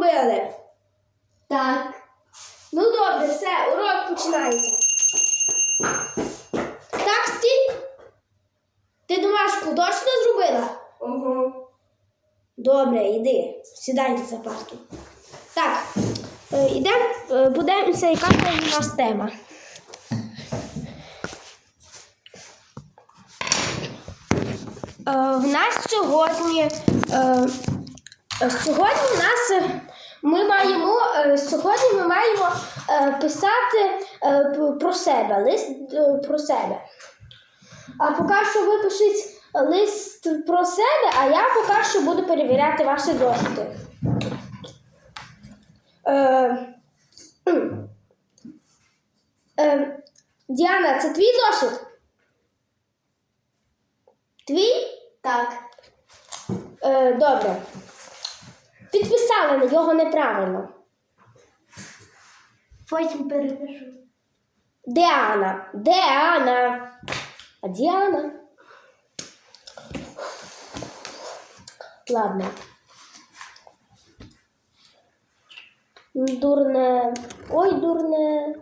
зробили? Так. Ну добре, все, урок починається. Так, стій. Ти домашку точно зробила? Угу. Добре, йди. Сідайте за парту. Так, е, йдемо, е, подивимося, яка у нас тема. Е, В нас сьогодні, сьогодні в нас ми маємо, е, сьогодні ми маємо е, писати е, про себе, лист про себе. А поки що ви пишіть лист про себе, а я поки що буду перевіряти ваші е, Діана, це твій зошит? Твій? Так. Добре. Підписали на його неправильно. Потім перепишу. Діана. Діана. А Діана? Ладно. Дурне. Ой, дурне.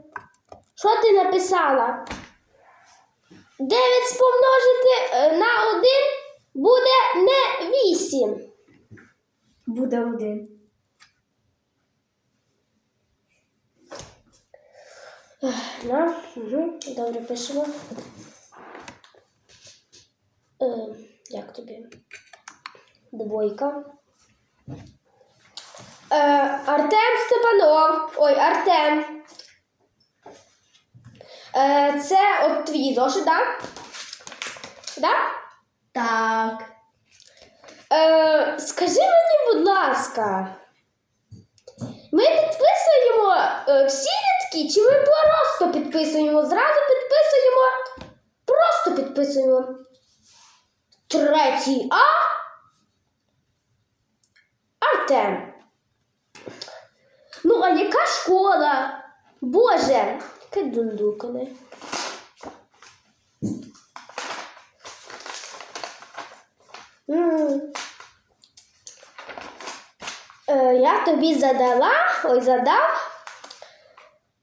Що ти написала? 9 спомножити е, на 1 буде не 8. Буде один. Ну, угу, добре пишемо. Е, як тобі? Двойка. Е, Артем Степанов. Ой, Артем. Е, це от твій зошит, так? Да? Так. Е, скажи мені, будь ласка, ми підписуємо е, всі рядки, чи ми просто підписуємо? Зразу підписуємо, просто підписуємо. Третій А. Артем. Ну, а яка школа? Боже, яке дундукане. М. Е, я тобі задала, ой, задав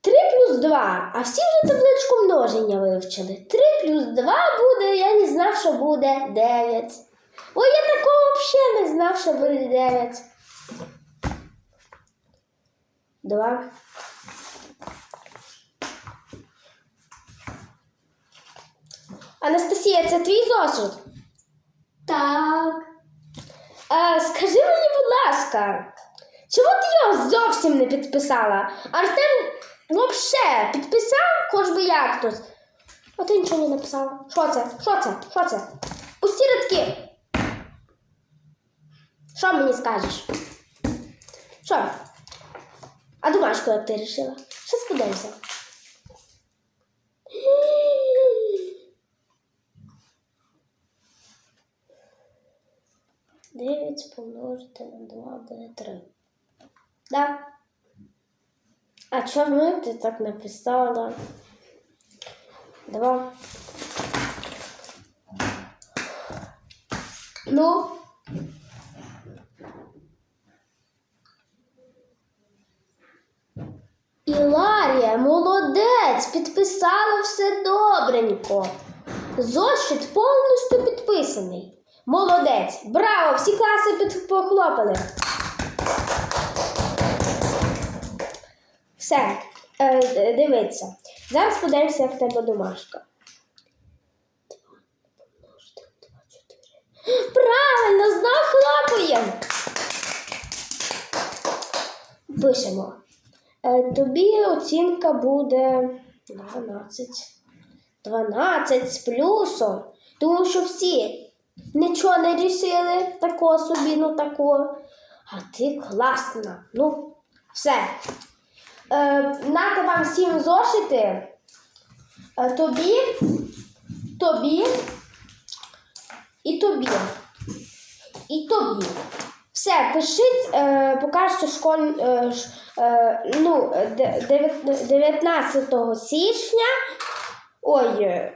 3 плюс 2, а всі вже табличку множення вивчили. 3 плюс 2 буде, я не знав, що буде 9. Ой, я такого взагалі не знав, що буде 9. 2. Анастасія, це твій зошит? Так. Е, скажи мені, будь ласка, чому ти його зовсім не підписала? Артем взагалі підписав, хоч би як хтось. А ти нічого не написала. Що це? Що це? Що це? Пусті рядки. Що мені скажеш? Що? А домашку як ти вирішила? Що сподобався? Дев'ять помножити на 2 буде 3. Да? А чому ти так написала? Два. Ну. Іларія, молодець, підписала все добренько. Зошит повністю підписаний. Молодець. Браво! Всі класи похлопали. Все, е, дивіться. Зараз подивимося, як в тебе домашка. Правильно, знов хлопаємо. Пишемо. Е, тобі оцінка буде 12. 12 з плюсом. Тому що всі нічого не рішили, такого собі, ну такого. А ти класна. Ну, все. Е, нате вам всім зошити. Е, тобі, тобі і тобі. І тобі. Все, пишіть, е, що школь, е, е, ну, 19 січня, ой, е,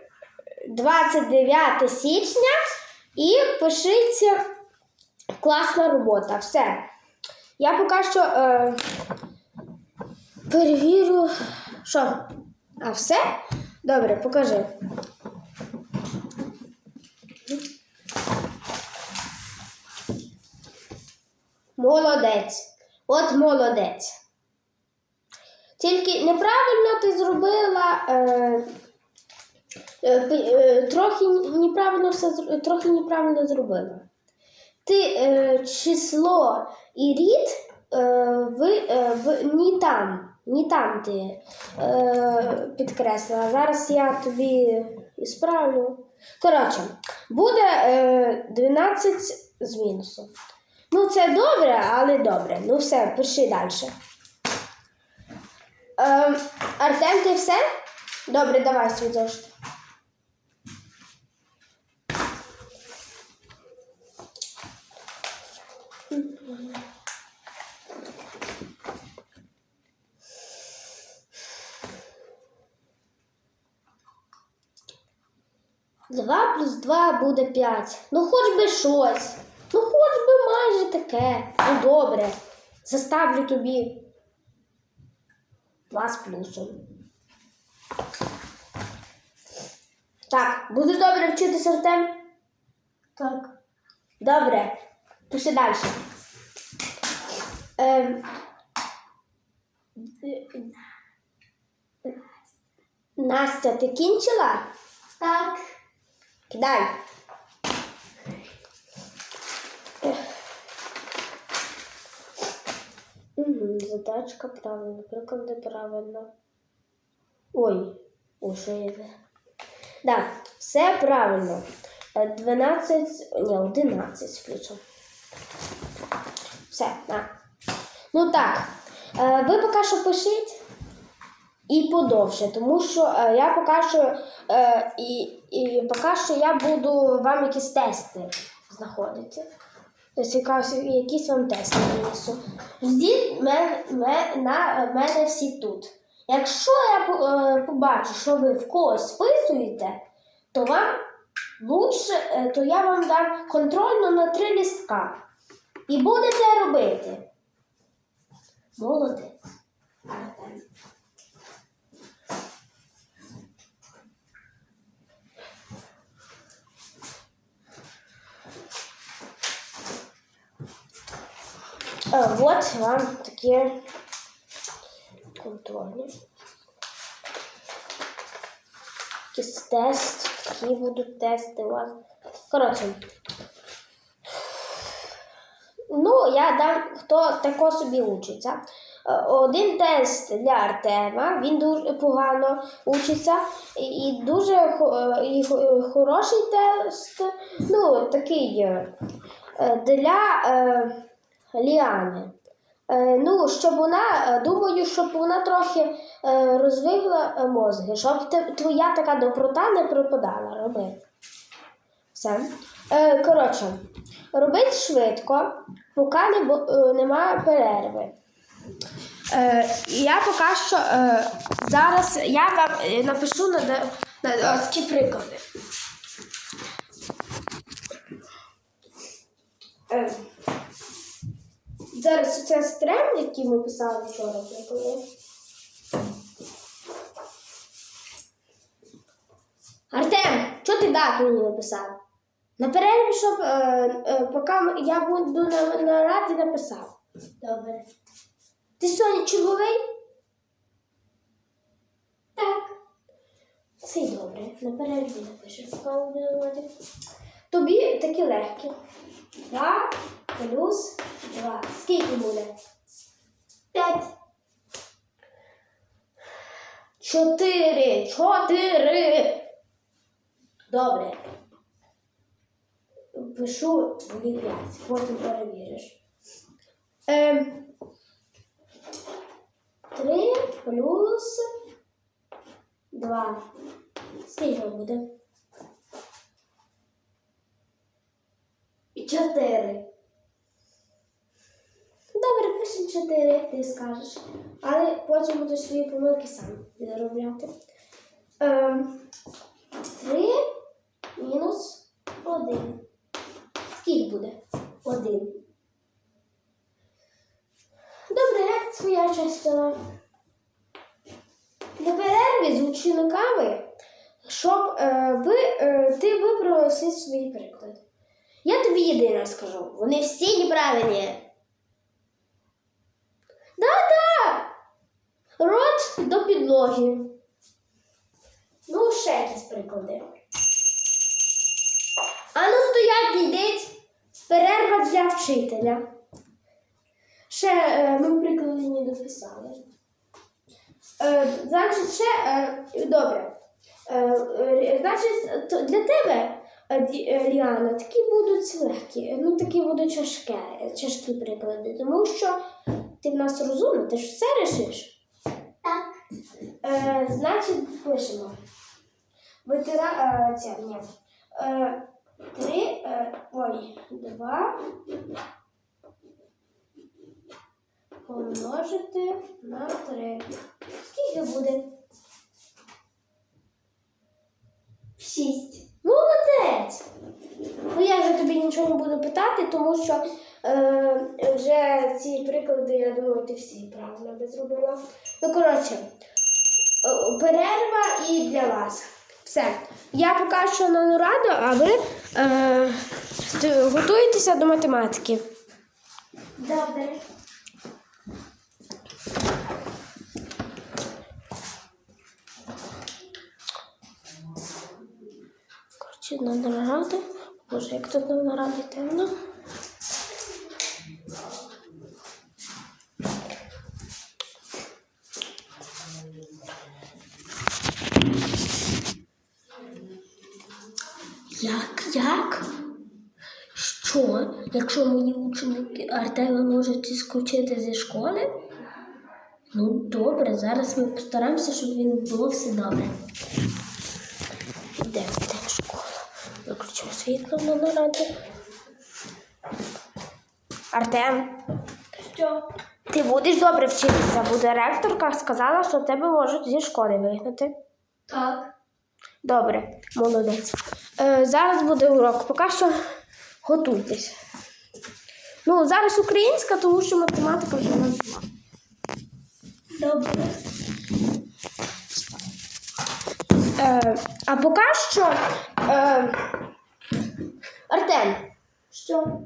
29 січня і пишіть класна робота. Все. Я поки що е, перевірю. Що? А все? Добре, покажи. Молодець. От молодець. Тільки неправильно ти зробила. Е, трохи неправильно все трохи неправильно зробила. Ти е, число і рід е, ви, е, в, ні там, ні там ти е, підкреслила. Зараз я тобі справлю. Коротше, буде е, 12 з мінусом. Ну, це добре, але добре. Ну все, пиши далі. Е, Артем, ти все? Добре, давай свій зошит. Два плюс два буде п'ять. Ну хоч би щось. Ну хоч би майже таке. Ну добре. Заставлю тобі два з плюсом. Так, будеш добре вчитися Артем? Так. Добре. Пиши далі. Ем, Настя, ти кінчила? Так. Кидай. Угу, задачка правильно, приклади правильно. Ой, о, що не. Да, все правильно. Е, 12, ні, 11 з плюсом. Все, на. Ну так, е, ви поки що пишіть і подовше, тому що е, я поки що е, і, і поки що я буду вам якісь тести знаходити. Тобто якісь вам тести принесу. Ждіть мен, мен, на мене всі тут. Якщо я е, побачу, що ви в когось списуєте, то вам лучше, е, то я вам дам контрольно на три лістка. І будете робити. Молодець. Вот вам такі контрольні. Якийсь тест, які будуть тести у вас. Коротше. Ну, я дам, хто тако собі учиться. Е, Один тест для Артема, він дуже погано учиться, і дуже і хороший тест, ну, такий е, для е, Ліани. Е, ну, щоб вона, е, думаю, щоб вона трохи е, розвигла мозги, щоб твоя така доброта не пропадала. Роби. Все. Коротше, робить швидко, поки не, немає перерви. Я поки що зараз я вам напишу на, на ось ці приклади. Зараз це стрем, який ми писали вчора приклади. Артем, що ти дату мені написав? На перерві, щоб е, е, поки я буду на, на раді написав. Добре. Ти сьогодні черговий? Так. Це добре. На перерві напишеш, поки будемо робити. Тобі такі легкі. Два плюс два. Скільки буде? П'ять. Чотири. Чотири. Добре. Пишу буде п'ять. Потім перевіриш. Ем, три плюс два. Скільки буде? Чотири. Добре, пишемо чотири, як ти скажеш. Але потім будеш свої помилки сам відробляти. Ем, три мінус один. Скільки буде? Один. друга частина. Для перерви з учениками, щоб е, ви, е, ти вибрав всі свої приклади. Я тобі єдине скажу, вони всі неправильні. До підлоги. Ну, ще якісь приклади. Ану стоять, йдіть. Перерва для вчителя. Ще е, ми приклади не дописали. Е, значить, ще е, добре. Е, е, значить, для тебе, е, е, Ліана, такі будуть легкі, ну такі будуть тяжкі, тяжкі приклади, тому що ти в нас розумна, ти ж все рішиш. Е, значить, пишемо. Витира... Е, ні. Е, три, е, ой, два помножити на три. Скільки буде? Шість. Молодець! Ну я вже тобі нічого не буду питати, тому що е, вже ці приклади, я думаю, ти всі правильно би зробила. Ну, коротше, перерва і для вас. Все. Я поки що на нараду, а ви е, готуєтеся до математики. Добре. Коротше, на нараду. Боже, як тут на нараді темно. Як? Що? Якщо мої ученики Артема можуть ісключити зі школи? Ну, добре, зараз ми постараємося, щоб він було все добре. Де де школа? Виключив світло на нараду. Артем, Що? ти будеш добре вчитися, бо директорка сказала, що тебе можуть зі школи вигнати. Так. Добре, молодець. Е, зараз буде урок. Поки що готуйтесь. Ну, зараз українська, тому що математика вже нас була. Добре. Е, а поки що. Е, Артем, Що?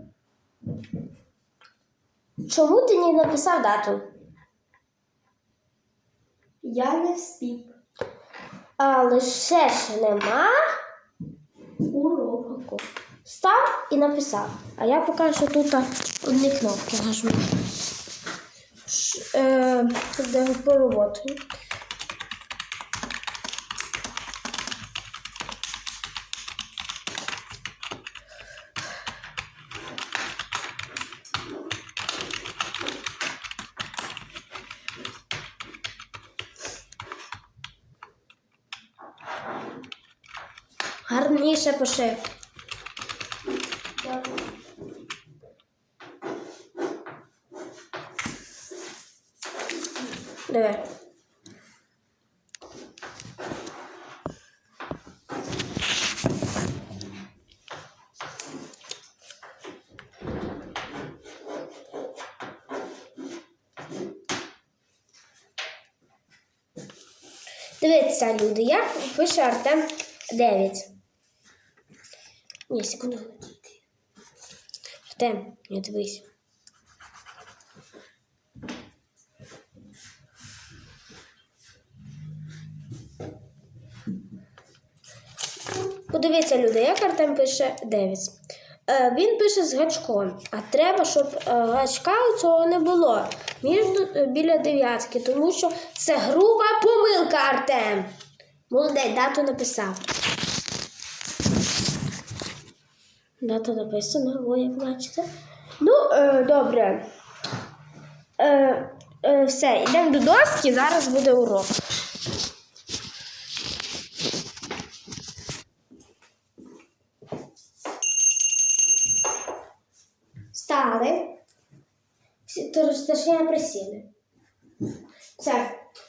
чому ти не написав дату? Я не вспів. А лише ще нема. Уроку. Став і написав. А я поки що тут одні кнопки нажму. Е, де Гарніше. Добре. Диви. Дивіться, люди, як пише Артем 9. Ні, секунду. Артем, не дивись. Подивіться, люди, як Артем пише 9. Е, він пише з гачком, а треба, щоб е, гачка цього не було між, е, біля дев'ятки, тому що це груба помилка, Артем. Молодець, дату написав. Дата написана, о, як бачите. Ну, е, добре. Е, е, все, йдемо до доски, зараз буде урок. Стали. Точніше присіли. Все.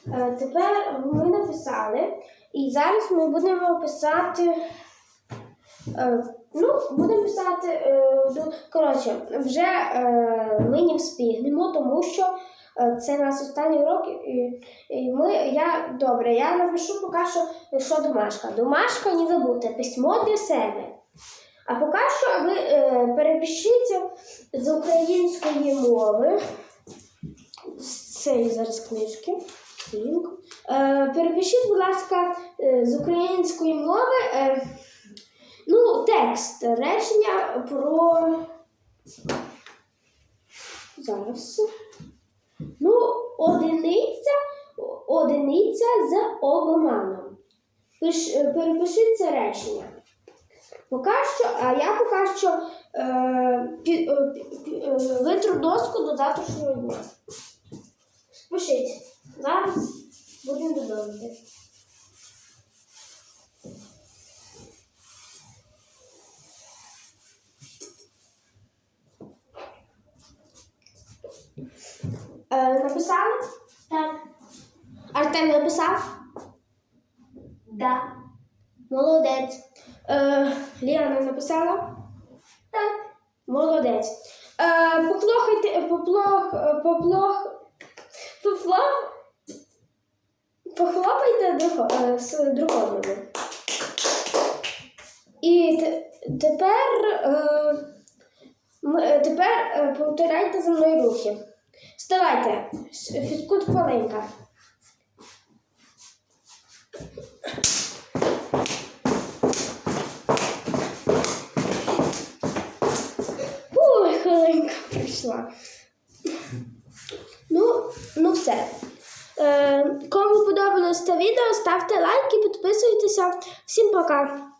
Е, Тепер ми написали. І зараз ми будемо писати. Е, Ну, будемо писати. е, ну, Коротше, вже е, ми не встигнемо, тому що Це нас останній урок, і, ми, я, добре, я напишу поки що, що домашка. Домашка не забудьте, письмо для себе. А поки що ви перепишіться з української мови, з цієї зараз книжки. Перепишіть, будь ласка, з української мови ну, текст речення про. Зараз. Ну, одиниця, одиниця з обманом. Пиш, перепишіть це речення. Поки що, а я поки що е, пі, е, пі- е, витру доску до завтрашнього дня. Спишіть. Зараз будемо додому. Е, написали? Так. Артем написав? Да. Молодець. Е, Ліана написала? Так. Молодець. Е, поплохайте, поплох, е, поплох, поплох, похлопайте е, з друг одному. І те- тепер, е, тепер повторяйте за мною рухи. Вставайте, фізкут хвилинка. Ой, хвилинка прийшла. Ну, ну все. Е, кому подобалось це відео, ставте лайк і підписуйтеся. Всім пока!